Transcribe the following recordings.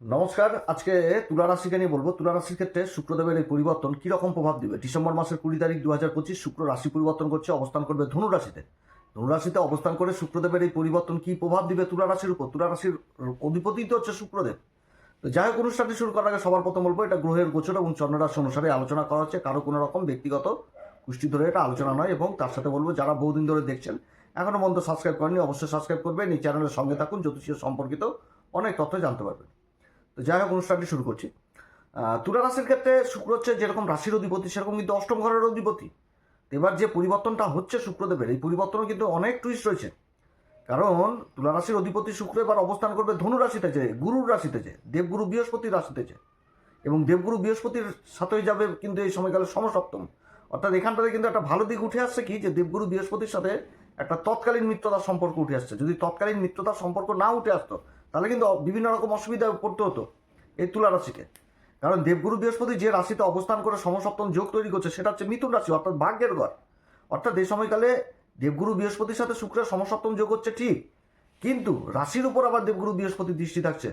নমস্কার, আজকে তুলা রাশিকে নিয়ে বলব। তুলা রাশির ক্ষেত্রে শুক্রদেবের এই পরিবর্তন কি রকম প্রভাব দিবে? ডিসেম্বর মাসের কুড়ি তারিখ দু হাজার পঁচিশ শুক্র রাশি পরিবর্তন করছে, অবস্থান করবে ধনু রাশিতে। অবস্থান করে শুক্রদেবের এই পরিবর্তন কি প্রভাব দিবে তুলা রাশির উপর? তুলা রাশির অধিপতি তো হচ্ছে শুক্রদেব। তো যাই হোক, অনুষ্ঠানটি শুরু করার আগে সবার প্রথম বলব, এটা গ্রহের গোচর এবং চন্দ্ররাশি অনুসারে আলোচনা করা হচ্ছে। কারও কোনো রকম ব্যক্তিগত কুষ্টি ধরে এটা আলোচনা নয় এবং তার সাথে বলব, যারা বহুদিন ধরে দেখছেন, এখনও পর্যন্ত সাবস্ক্রাইব করেনি অবশ্যই সাবস্ক্রাইব করবেন। এই চ্যানেলের সঙ্গে থাকুন, জ্যোতিষীয় সম্পর্কিত অনেক তথ্য জানতে পারবেন। তো যাই হোক অনুষ্ঠানটি শুরু করছি। তুলা রাশির ক্ষেত্রে শুক্র হচ্ছে যেরকম রাশির অধিপতি, সেরকম কিন্তু অষ্টম ঘরের অধিপতি। এবার যে পরিবর্তনটা হচ্ছে শুক্রদেবের, এই পরিবর্তনও কিন্তু অনেক টুইস্ট রয়েছে। কারণ তুলা রাশির অধিপতি শুক্র এবার অবস্থান করবে ধনু রাশিতে যে, গুরুর রাশিতে যে, দেবগুরু বৃহস্পতির রাশিতে যে। এবং দেবগুরু বৃহস্পতির সাথেই যাবে কিন্তু এই সময়কালে সমসপ্তম। অর্থাৎ এখানটাতে কিন্তু একটা ভালো দিক উঠে আসছে কি, যে দেবগুরু বৃহস্পতির সাথে একটা তৎকালীন মিত্রতার সম্পর্ক উঠে আসছে। যদি তৎকালীন মিত্রতার সম্পর্ক না উঠে আসতো তাহলে কিন্তু বিভিন্ন রকম অসুবিধায় পড়তে হতো এই তুলা রাশিকে। কারণ দেবগুরু বৃহস্পতি যে রাশিতে অবস্থান করে সমসপ্তম যোগ তৈরি করছে, সেটা হচ্ছে মিথুন রাশি, অর্থাৎ ভাগ্যের ঘর। অর্থাৎ এই সময়কালে দেবগুরু বৃহস্পতির সাথে শুক্রের সমসপ্তম যোগ হচ্ছে ঠিক, কিন্তু রাশির উপর আবার দেবগুরু বৃহস্পতি দৃষ্টি থাকছে।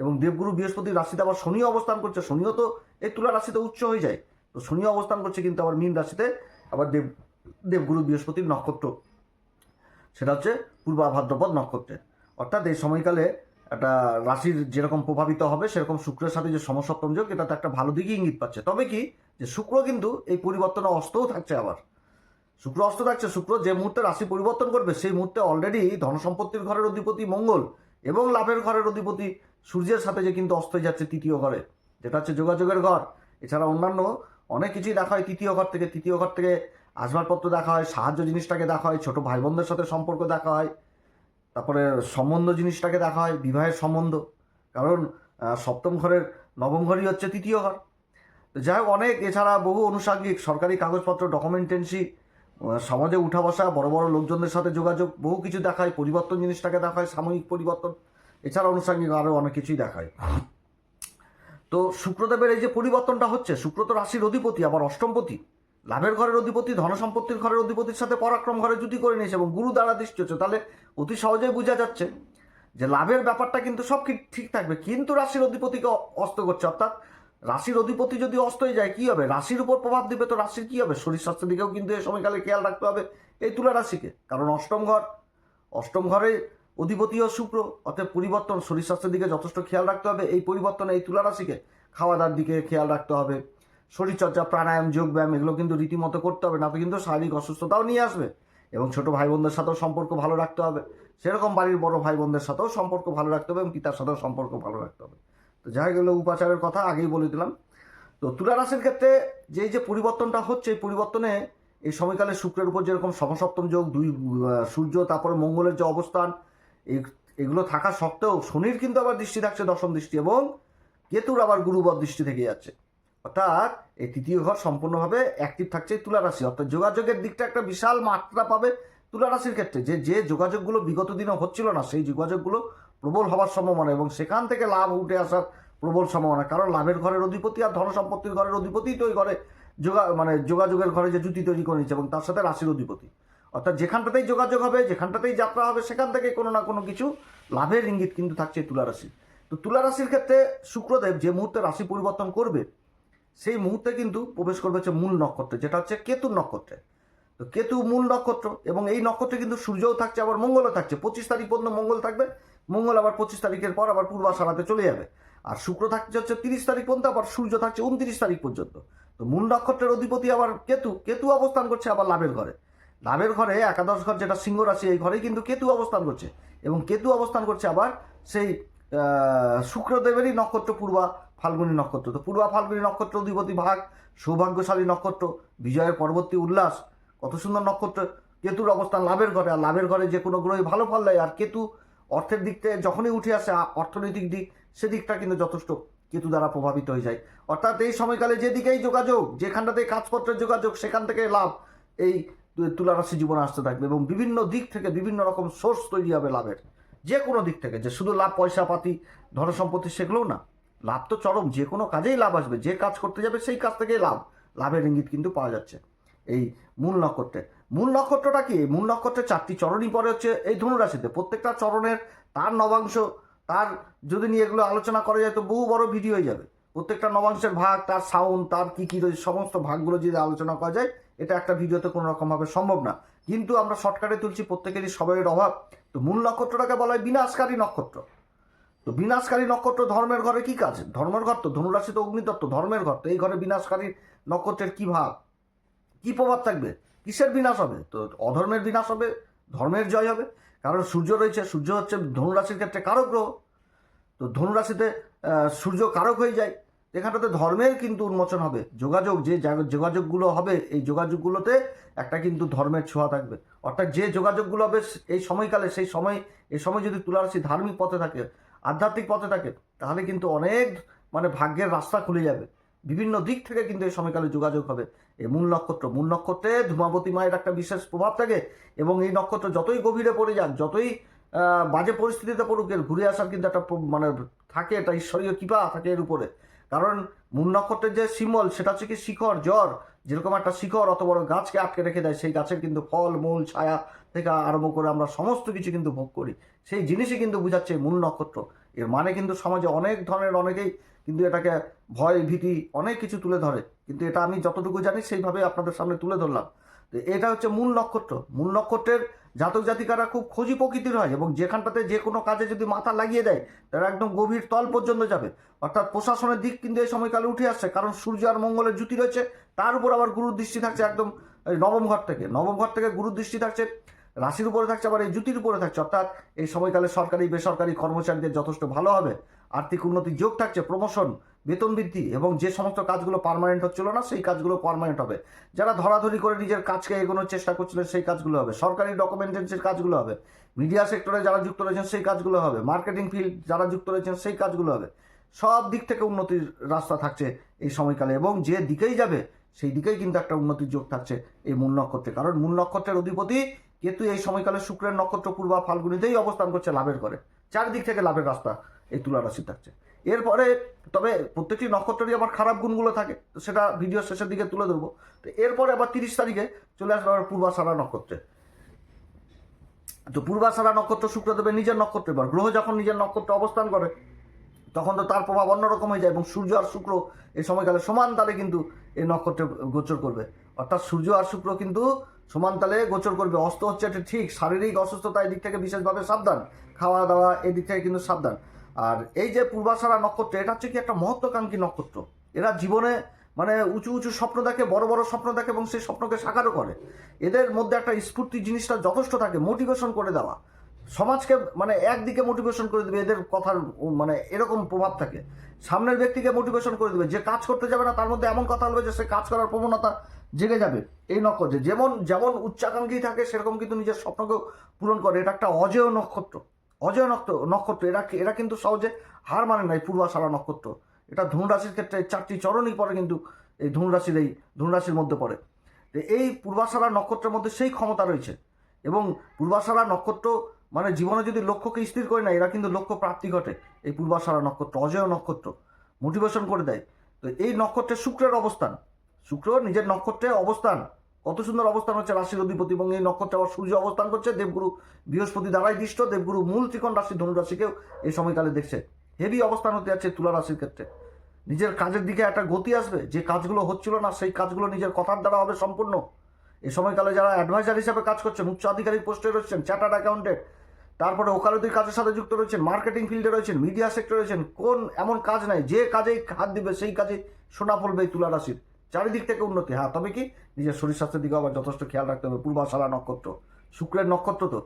এবং দেবগুরু বৃহস্পতির রাশিতে আবার শনি অবস্থান করছে, শনিও তো এই তুলা রাশিতে উচ্চ হয়ে যায়। তো শনি অবস্থান করছে কিন্তু আবার মীন রাশিতে আবার দেব, দেবগুরু বৃহস্পতির নক্ষত্র। সেটা হচ্ছে পূর্বা ভাদ্রপদ নক্ষত্রে অর্থাৎ এই সময়কালে একটা রাশির যেরকম প্রভাবিত হবে, সেরকম শুক্রের সাথে যে সমসপ্তম যোগ এটাতে একটা ভালো দিকই ইঙ্গিত পাচ্ছে। তবে কি, যে শুক্র কিন্তু এই পরিবর্তনে অস্তও থাকছে আবার। শুক্র অস্ত থাকছে, শুক্র যে মুহূর্তে রাশি পরিবর্তন করবে, সেই মুহূর্তে অলরেডি ধনসম্পত্তির ঘরের অধিপতি মঙ্গল এবং লাভের ঘরের অধিপতি সূর্যের সাথে যে কিন্তু অস্ত যাচ্ছে তৃতীয় ঘরে। যেটা হচ্ছে যোগাযোগের ঘর। এছাড়া অন্যান্য অনেক কিছুই দেখা হয় তৃতীয় ঘর থেকে। তৃতীয় ঘর থেকে আসবাবপত্র দেখা হয়, সাহায্য জিনিসটাকে দেখা হয়, ছোটো ভাই বোনদের সাথে সম্পর্ক দেখা হয়। তারপরে সম্বন্ধ জিনিসটাকে দেখা হয়, বিবাহের সম্বন্ধ। কারণ সপ্তম ঘরের নবম ঘরই হচ্ছে তৃতীয় ঘর। যাই হোক, অনেক এছাড়া বহু অনুষাঙ্গিক সরকারি কাগজপত্র, ডকুমেন্টেন্সি সমাজে উঠা বসা, বড় বড় লোকজনদের সাথে যোগাযোগ, বহু কিছু দেখায় পরিবর্তন জিনিসটাকে দেখায় সাময়িক পরিবর্তন। এছাড়া আনুষাঙ্গিক আরও অনেক কিছুই দেখায় তো শুক্রদেবের এই যে পরিবর্তনটা হচ্ছে শুক্র তো রাশির অধিপতি, আবার অষ্টমপতি। লাভের ঘরের অধিপতি, ধনসম্পত্তির ঘরের অধিপতির সাথে পরাক্রম ঘরে জুটি করে নিয়েছে এবং গুরু দ্বারা দৃষ্টি হচ্ছে তাহলে অতি সহজেই বোঝা যাচ্ছে যে লাভের ব্যাপারটা কিন্তু সব ঠিক থাকবে। কিন্তু রাশির অধিপতিকে অস্ত করছে। অর্থাৎ রাশির অধিপতি যদি অস্ত হয়ে যায়, কি হবে? রাশির উপর প্রভাব দিবে তো রাশির কি হবে? শরীর স্বাস্থ্যের দিকেও কিন্তু এই সময়কালে খেয়াল রাখতে হবে এই তুলা রাশিকে। কারণ অষ্টম ঘর, অষ্টম ঘরে অধিপতিও শুক্র অর্থাৎ পরিবর্তন, শরীর স্বাস্থ্যের দিকে যথেষ্ট খেয়াল রাখতে হবে। এই পরিবর্তন এই তুলা রাশিকে খাওয়া দাওয়ার দিকে খেয়াল রাখতে হবে। শরীরচর্চা, প্রাণায়াম, যোগব্যায়াম এগুলো কিন্তু রীতিমতো করতে হবে। না তো কিন্তু শারীরিক অসুস্থতাও নিয়ে আসবে এবং ছোট ভাই বোনদের সাথেও সম্পর্ক ভালো রাখতে হবে। সেরকম বাড়ির বড় ভাই বোনদের সাথেও সম্পর্ক ভালো রাখতে হবে এবং পিতার সাথেও সম্পর্ক ভালো রাখতে হবে। তো যাই গেল উপাচারের কথা আগেই বলে দিলাম। তো তুলা রাশির ক্ষেত্রে যেই যে পরিবর্তনটা হচ্ছে, এই পরিবর্তনে এই সময়কালে শুক্রের উপর যেরকম সমসপ্তম যোগ, দুই সূর্য, তারপরে মঙ্গলের যে অবস্থান এগুলো থাকা সত্ত্বেও শনির কিন্তু আবার দৃষ্টি থাকছে দশম দৃষ্টি এবং কেতুর আবার গুরুবর দৃষ্টি থেকে যাচ্ছে। অর্থাৎ এই তৃতীয় ঘর সম্পূর্ণভাবে অ্যাক্টিভ থাকছে তুলা রাশি। অর্থাৎ যোগাযোগের দিকটা একটা বিশাল মাত্রা পাবে তুলা রাশির ক্ষেত্রে। যে যে যোগাযোগগুলো বিগত দিনে হচ্ছিল না, সেই যোগাযোগগুলো প্রবল হওয়ার সম্ভাবনা এবং সেখান থেকে লাভ উঠে আসার প্রবল সম্ভাবনা। কারণ লাভের ঘরের অধিপতি আর ধন সম্পত্তির ঘরের অধিপতি তো ওই ঘরে যোগা মানে যোগাযোগের ঘরে যে জুতি তৈরি করে নিচ্ছে এবং তার সাথে রাশির অধিপতি। অর্থাৎ যেখানটাতেই যোগাযোগ হবে, যেখানটাতেই যাত্রা হবে, সেখান থেকে কোনো না কোনো কিছু লাভের ইঙ্গিত কিন্তু থাকছে তুলা রাশি তো তুলা রাশির ক্ষেত্রে শুক্রদেব যে মুহূর্তে রাশি পরিবর্তন করবে সেই মুহূর্তে কিন্তু প্রবেশ করবে হচ্ছে মূল নক্ষত্রে, যেটা হচ্ছে কেতুর নক্ষত্রে। তো কেতু মূল নক্ষত্র এবং এই নক্ষত্রে কিন্তু সূর্যও থাকছে, আবার মঙ্গলও থাকছে। পঁচিশ তারিখ পর্যন্ত মঙ্গল থাকবে, মঙ্গল আবার পঁচিশ তারিখের পর আবার পূর্বাশারাতে চলে যাবে। আর শুক্র থাকছে হচ্ছে তিরিশ তারিখ পর্যন্ত, আবার সূর্য থাকছে উনত্রিশ তারিখ পর্যন্ত। তো মূল নক্ষত্রের অধিপতি আবার কেতু কেতু অবস্থান করছে আবার লাভের ঘরে। লাভের ঘরে একাদশ ঘর যেটা সিংহ রাশি, এই ঘরেই কিন্তু কেতু অবস্থান করছে এবং কেতু অবস্থান করছে আবার সেই শুক্রদেবেরই নক্ষত্র পূর্বা ফাল্গুনী নক্ষত্র। তো পূর্বা ফাল্গুনী নক্ষত্র, অধিপতি ভাগ, সৌভাগ্যশালী নক্ষত্র, বিজয়ের পরবর্তী উল্লাস। কত সুন্দর নক্ষত্র। কেতুর অবস্থান লাভের ঘরে, আর লাভের ঘরে যে কোনো গ্রহে ভালো ফল দেয়। আর কেতু অর্থের দিক থেকে যখনই উঠে আসে অর্থনৈতিক দিক, সেদিকটা কিন্তু যথেষ্ট কেতু দ্বারা প্রভাবিত হয়ে যায়। অর্থাৎ এই সময়কালে যেদিকেই যোগাযোগ যেখানটাতে কাজপত্রের যোগাযোগ, সেখান থেকে লাভ এই তু- তুলা জীবনে আসতে থাকবে এবং বিভিন্ন দিক থেকে বিভিন্ন রকম সোর্স তৈরি হবে লাভের। যে কোনো দিক থেকে, যে শুধু লাভ, পয়সা, পাতি, ধনসম্পত্তি, সেগুলোও না। লাভ তো চরম, যে কোনো কাজেই লাভ আসবে, যে কাজ করতে যাবে সেই কাজ থেকেই লাভ, লাভের ইঙ্গিত কিন্তু পাওয়া যাচ্ছে। এই মূল নক্ষত্রে, মূল নক্ষত্রটা কি? মূল নক্ষত্রের চারটি চরণই পরে হচ্ছে এই ধনুরাশিতে। প্রত্যেকটা চরণের তার নবাংশ, তার যদি নিয়ে এগুলো আলোচনা করা যায় তো বহু বড় ভিডিও হয়ে যাবে। প্রত্যেকটা নবাংশের ভাগ, তার সাউন্ড তার কী কী রয়েছে, সমস্ত ভাগগুলো যদি আলোচনা করা যায়, এটা একটা ভিডিওতে কোনো রকমভাবে সম্ভব না। কিন্তু আমরা শর্টকাটে তুলছি, প্রত্যেকেরই সবাইয়ের অভাব। তো মূল নক্ষত্রটাকে বলা হয় বিনাশকারী নক্ষত্র। তো বিনাশকারী নক্ষত্র ধর্মের ঘরে কি কাজ? ধর্মের ঘর তো, ধনুরাশি তো অগ্নিতত্ত্ব ধর্মের ঘর। তো এই ঘরে বিনাশকারী নক্ষত্রের কি ভাব? কি প্রভাব থাকবে? কিসের বিনাশ হবে? তো অধর্মের বিনাশ হবে, ধর্মের জয় হবে। কারণ সূর্য রয়েছে, সূর্য হচ্ছে ধনুরাশির ক্ষেত্রে কারক গ্রহ। তো ধনুরাশিতে সূর্য কারক হয়ে যায়। এখানটাতে ধর্মের কিন্তু উন্মোচন হবে। যোগাযোগ, যে যোগাযোগগুলো হবে, এই যোগাযোগগুলোতে একটা কিন্তু ধর্মের ছোঁয়া থাকবে। অর্থাৎ যে যোগাযোগগুলো হবে, এই সময়কালে, সেই সময়, এই সময় যদি তুলারাশি ধার্মিক পথে থাকে আধ্যাত্মিক পথে থাকে তাহলে কিন্তু অনেক মানে ভাগ্যের রাস্তা খুলে যাবে। বিভিন্ন দিক থেকে কিন্তু এই সময়কালে যোগাযোগ হবে। এই মূল নক্ষত্র, মূল নক্ষত্রে ধূমাবতী মায়ের একটা বিশেষ প্রভাব থাকে এবং এই নক্ষত্র যতই গভীরে পড়ে যাক, যতই বাজে পরিস্থিতিতে পড়ুক, এর ঘুরে আসার কিন্তু একটা মানে থাকে এটা ঈশ্বরীয় কৃপা থাকে এর উপরে। কারণ মূল নক্ষত্রের যে সিম্বল, সেটা হচ্ছে কি শিখর, জ্বর। যেরকম একটা শিখর অত বড় গাছকে আটকে রেখে দেয়, সেই গাছের কিন্তু ফল, মূল, ছায়া থেকে আরম্ভ করে আমরা সমস্ত কিছু কিন্তু ভোগ করি। সেই জিনিসই কিন্তু বোঝাচ্ছে মূল নক্ষত্র। এর মানে কিন্তু সমাজে অনেক ধরনের অনেকেই কিন্তু এটাকে ভয়, ভীতি, অনেক কিছু তুলে ধরে। কিন্তু এটা আমি যতটুকু জানি সেইভাবে আপনাদের সামনে তুলে ধরলাম। তো এটা হচ্ছে মূল নক্ষত্র। মূল নক্ষত্রের জাতক জাতিকারা খুব খোঁজি প্রকৃতির হয় এবং যেখানটাতে যে কোনো কাজে যদি মাথা লাগিয়ে দেয়, তারা একদম গভীর তল পর্যন্ত যাবে। অর্থাৎ প্রশাসনের দিক কিন্তু এই সময়কালে উঠে আসছে, কারণ সূর্য আর মঙ্গলের জুতি রয়েছে। তার উপর আবার গুরুর দৃষ্টি থাকছে একদম নবম ঘর থেকে। নবম ঘর থেকে গুরুর দৃষ্টি থাকছে রাশির উপরে থাকছে, আবার এই জুতির উপরে থাকছে। অর্থাৎ এই সময়কালে সরকারি, বেসরকারি কর্মচারীদের যথেষ্ট ভালো হবে। আর্থিক উন্নতির যোগ থাকছে প্রমোশন বেতন বৃদ্ধি এবং যে সমস্ত কাজগুলো পারমানেন্ট হচ্ছিল না, সেই কাজগুলো পারমানেন্ট হবে। যারা ধরাধরি করে নিজের কাজকে এগোনোর চেষ্টা করছিলেন, সেই কাজগুলো হবে। সরকারি ডকুমেন্টেন্সের কাজগুলো হবে। মিডিয়া সেক্টরে যারা যুক্ত রয়েছেন, সেই কাজগুলো হবে। মার্কেটিং ফিল্ড যারা যুক্ত রয়েছেন, সেই কাজগুলো হবে। সব দিক থেকে উন্নতির রাস্তা থাকছে এই সময়কালে এবং যে দিকেই যাবে, সেই দিকেই কিন্তু একটা উন্নতির যোগ থাকছে এই মূল নক্ষত্রে। কারণ মূল নক্ষত্রের অধিপতি কেতু এই সময়কালে শুক্রের নক্ষত্র পূর্বা ফাল্গুনিতেই অবস্থান করছে লাভের করে চারদিক থেকে লাভের রাস্তা এই তুলা রাশি থাকছে। এরপরে, তবে প্রত্যেকটি নক্ষত্রেরই আবার খারাপ গুণগুলো থাকে, তো সেটা ভিডিও শেষের দিকে তুলে ধরবো। তো এরপরে আবার তিরিশ তারিখে চলে আসবে আবার পূর্বাষাঢ়া নক্ষত্রে। তো পূর্বাষাঢ়া নক্ষত্র শুক্রদেবের নিজের নক্ষত্রে এবার। গ্রহ যখন নিজের নক্ষত্রে অবস্থান করে, তখন তো তার প্রভাব অন্যরকম হয়ে যায় এবং সূর্য আর শুক্র এই সময়কালে সমান তালে কিন্তু এই নক্ষত্রে গোচর করবে। অর্থাৎ সূর্য আর শুক্র কিন্তু সমান তালে গোচর করবে। অস্ত হচ্ছে এটা ঠিক শারীরিক অসুস্থতা এই দিক থেকে বিশেষভাবে সাবধান। খাওয়া দাওয়া এদিক থেকে কিন্তু সাবধান। আর এই যে পূর্বাশারা নক্ষত্র, এটা হচ্ছে কি একটা মহত্বাকাঙ্ক্ষী নক্ষত্র। এরা জীবনে মানে উঁচু উঁচু স্বপ্ন দেখে, বড় বড় স্বপ্ন দেখে এবং সেই স্বপ্নকে সাকারও করে। এদের মধ্যে একটা স্ফূর্তি জিনিসটা যথেষ্ট থাকে মোটিভেশন করে দেওয়া। সমাজকে মানে একদিকে মোটিভেশন করে দেবে, এদের কথার মানে এরকম প্রভাব থাকে। সামনের ব্যক্তিকে মোটিভেশন করে দেবে, যে কাজ করতে যাবে না, তার মধ্যে এমন কথা বলবে যে সে কাজ করার প্রবণতা জেগে যাবে। এই নক্ষত্রে, যেমন যেমন উচ্চাকাঙ্ক্ষী থাকে, সেরকম কিন্তু নিজের স্বপ্নকেও পূরণ করে। এটা একটা অজেয় নক্ষত্র। অজয় নক্ষত্র নক্ষত্র, এরা এরা কিন্তু সহজে হার মানে নাই পূর্বাশারা নক্ষত্র। এটা ধনুরাশির ক্ষেত্রে চারটি চরণই পড়ে কিন্তু এই ধনুরাশির এই ধনুরাশির মধ্যে পড়ে। তো এই পূর্বাশারা নক্ষত্রের মধ্যে সেই ক্ষমতা রয়েছে। এবং পূর্বাশারা নক্ষত্র মানে জীবনে যদি লক্ষ্যকে স্থির করে না এরা কিন্তু লক্ষ্য প্রাপ্তি ঘটে এই পূর্বাশারা নক্ষত্র, অজয় নক্ষত্র। মোটিভেশন করে দেয়। তো এই নক্ষত্রে শুক্রের অবস্থান। শুক্র নিজের নক্ষত্রে অবস্থান। কত সুন্দর অবস্থান হচ্ছে রাশির অধিপতি এবং এই নক্ষত্রে আবার সূর্য অবস্থান করছে। দেবগুরু বৃহস্পতি দ্বারাই দৃষ্ট, দেবগুরু মূল ত্রিকোণ রাশি ধনুরাশিকেও এই সময়কালে দেখছে। হেভি অবস্থান হতে যাচ্ছে তুলা রাশির ক্ষেত্রে। নিজের কাজের দিকে একটা গতি আসবে, যে কাজগুলো হচ্ছিল না, সেই কাজগুলো নিজের কথার দ্বারা হবে সম্পূর্ণ। এই সময়কালে যারা অ্যাডভাইজার হিসাবে কাজ করছেন, উচ্চ আধিকারিক পোস্টে রয়েছেন চার্টার্ড অ্যাকাউন্টেন্ট তারপরে ওকালতির কাজের সাথে যুক্ত রয়েছেন মার্কেটিং ফিল্ডে রয়েছেন মিডিয়া সেক্টরে রয়েছেন, কোন এমন কাজ নাই, যে কাজেই হাত দিবে, সেই কাজে সোনা ফলবে এই তুলা রাশির। চারিদিক থেকে উন্নতি হ্যাঁ তবে কি নিজের শরীর স্বাস্থ্যের দিকে আবার যথেষ্ট খেয়াল রাখতে হবে। পূর্বাশালা নক্ষত্র, শুক্রের নক্ষত্র তো।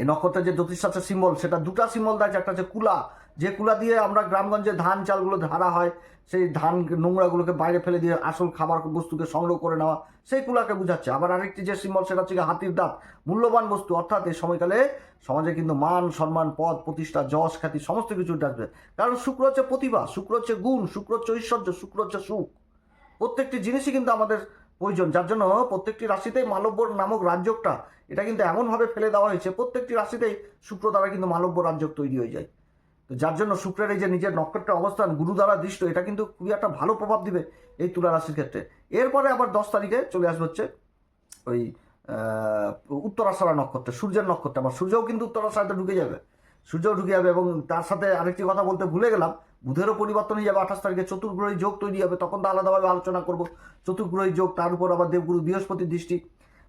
এই নক্ষত্রের যে জ্যোতিষশাস্ত্রের সিম্বল সেটা দুটা সিম্বল দেয় একটা হচ্ছে কুলা। যে কুলা দিয়ে আমরা গ্রামগঞ্জে ধান চালগুলো ধারা হয়, সেই ধান নোংরাগুলোকে বাইরে ফেলে দিয়ে আসল খাবার বস্তুকে সংগ্রহ করে নেওয়া, সেই কুলাকে বোঝাচ্ছে। আবার আরেকটি যে সিম্বল সেটা হচ্ছে হাতির দাঁত, মূল্যবান বস্তু। অর্থাৎ এই সময়কালে সমাজে কিন্তু মান, সম্মান, পদ, প্রতিষ্ঠা, যশ, খ্যাতি, সমস্ত কিছু আসবে। কারণ শুক্র হচ্ছে প্রতিভা, শুক্র হচ্ছে গুণ, শুক্র হচ্ছে ঐশ্বর্য, শুক্র হচ্ছে সুখ। প্রত্যেকটি জিনিসই কিন্তু আমাদের প্রয়োজন। যার জন্য প্রত্যেকটি রাশিতেই মালব্য নামক রাজ্যটা এটা কিন্তু এমনভাবে ফেলে দেওয়া হয়েছে, প্রত্যেকটি রাশিতেই শুক্র দ্বারা কিন্তু মালব্য রাজ্য তৈরি হয়ে যায়। তো যার জন্য শুক্রের এই যে নিজের নক্ষত্রের অবস্থান, গুরু দ্বারা দৃষ্ট, এটা কিন্তু খুবই একটা ভালো প্রভাব দিবে এই তুলা রাশির ক্ষেত্রে। এরপরে আবার দশ তারিখে চলে আসবে হচ্ছে ওই উত্তরাষাঢ়া নক্ষত্রে, সূর্যের নক্ষত্রে। আবার সূর্যও কিন্তু উত্তরাষাঢ়াতে ঢুকে যাবে। সূর্যও ঢুকে যাবে এবং তার সাথে আরেকটি কথা বলতে ভুলে গেলাম বুধেরও পরিবর্তন হয়ে যাবে, আঠাশ তারিখে চতুর্গ্রহী যোগ তৈরি হবে, তখন তো আলাদাভাবে আলোচনা করব। চতুর্গ্রহী যোগ, তার উপর আবার দেবগুরু বৃহস্পতি দৃষ্টি।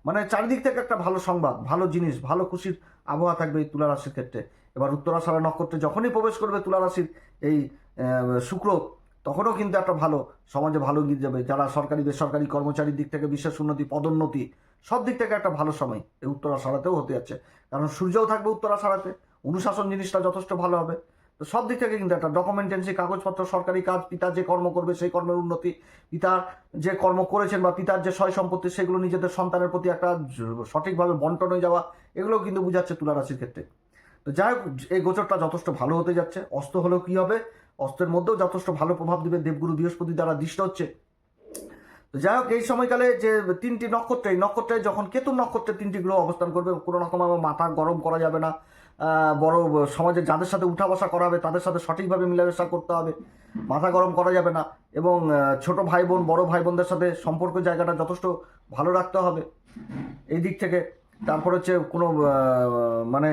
মানে চারিদিক থেকে একটা ভালো সংবাদ, ভালো জিনিস, ভালো খুশির আবহাওয়া থাকবে এই তুলা রাশির ক্ষেত্রে। এবার উত্তরাষাঢ়া নক্ষত্রে যখনই প্রবেশ করবে তুলা রাশির এই শুক্র, তখনও কিন্তু একটা ভালো, সমাজে ভালো গিয়ে যাবে যারা সরকারি, বেসরকারি কর্মচারীর দিক থেকে বিশেষ উন্নতি, পদোন্নতি, সব দিক থেকে একটা ভালো সময় এই উত্তরাষাঢ়াতেও হতে যাচ্ছে। কারণ সূর্যও থাকবে উত্তরাষাঢ়াতে, অনুশাসন জিনিসটা যথেষ্ট ভালো হবে। তো সব দিক থেকে কিন্তু একটা ডকুমেন্টেন্সি কাগজপত্র, সরকারি কাজ, পিতা যে কর্ম করবে সেই কর্মের উন্নতি, পিতার যে কর্ম করেছেন বা পিতার যে সয় সম্পত্তি সেগুলো নিজেদের সন্তানের প্রতি একটা সঠিকভাবে বন্টন হয়ে যাওয়া এগুলো কিন্তু বুঝাচ্ছে তুলা রাশির ক্ষেত্রে। তো যাই হোক, এই গোচরটা যথেষ্ট ভালো হতে যাচ্ছে। অস্ত হলেও কি হবে? অস্ত্রের মধ্যেও যথেষ্ট ভালো প্রভাব দেবে দেবগুরু বৃহস্পতি দ্বারা দৃষ্ট হচ্ছে। তো যাই হোক, এই সময়কালে যে তিনটি নক্ষত্র, এই নক্ষত্রে যখন কেতু নক্ষত্রে তিনটি গ্রহ অবস্থান করবে, কোনো রকম আমার মাথা গরম করা যাবে না। বড়, সমাজে যাদের সাথে উঠা বসা করা হবে তাদের সাথে সঠিকভাবে মেলামেশা করতে হবে। মাথা গরম করা যাবে না। এবং ছোট ভাই বোন বড় ভাই বোনদের সাথে সম্পর্ক জায়গাটা যথেষ্ট ভালো রাখতে হবে। এই দিক থেকে। তারপর হচ্ছে কোনো মানে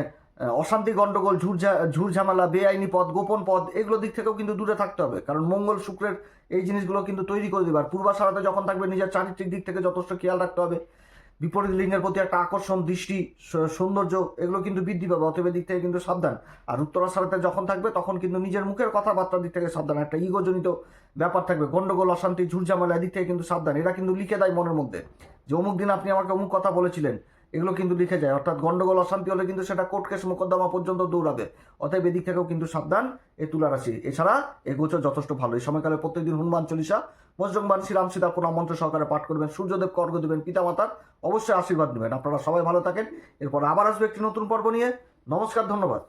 অশান্তি গণ্ডগোল ঝুরঝা ঝুরঝামেলা বেআইনি পদ গোপন পদ এগুলো দিক থেকেও কিন্তু দূরে থাকতে হবে। কারণ মঙ্গল, শুক্রের এই জিনিসগুলো কিন্তু তৈরি করে দেবে। আর পূর্বাশারাতে যখন থাকবে, নিজের চারিত্রিক দিক থেকে যথেষ্ট খেয়াল রাখতে হবে। বিপরীত লিঙ্গের প্রতি একটা আকর্ষণ, দৃষ্টি সৌন্দর্য, এগুলো কিন্তু বৃদ্ধি পাবে, অতএব দিক থেকে কিন্তু সাবধান। আর উত্তরাশারাতে যখন থাকবে, তখন কিন্তু নিজের মুখের কথাবার্তার দিক থেকে সাবধান। একটা ইগোজনিত ব্যাপার থাকবে, গন্ডগোল, অশান্তি, ঝুরঝামেলা এদিক থেকে কিন্তু সাবধান। এরা কিন্তু লিখে দেয় মনের মধ্যে যে, অমুক দিন আপনি আমাকে অমুক কথা বলেছিলেন। এগুলো কিন্তু লিখে যায়। অর্থাৎ গন্ডগোল, অশান্তি হলে কিন্তু সেটা কোর্ট কেস মোকদ্দমা পর্যন্ত দৌড়াবে। অতএব এদিক থেকেও কিন্তু সাবধান এই তুলা রাশি এছাড়া এই গোচর যথেষ্ট ভালো। এই সময়কালে প্রত্যেকদিন হনুমান চল্লিশা বজ্রংবান শ্রীরাম সীতা পুরা মন্ত্র সহকারে পাঠ করবেন, সূর্যদেব কর্গ দেবেন, পিতামাতার অবশ্যই আশীর্বাদ নেবেন। আপনারা সবাই ভালো থাকেন। এরপর আবার আসবে একটি নতুন পর্ব নিয়ে। নমস্কার, ধন্যবাদ।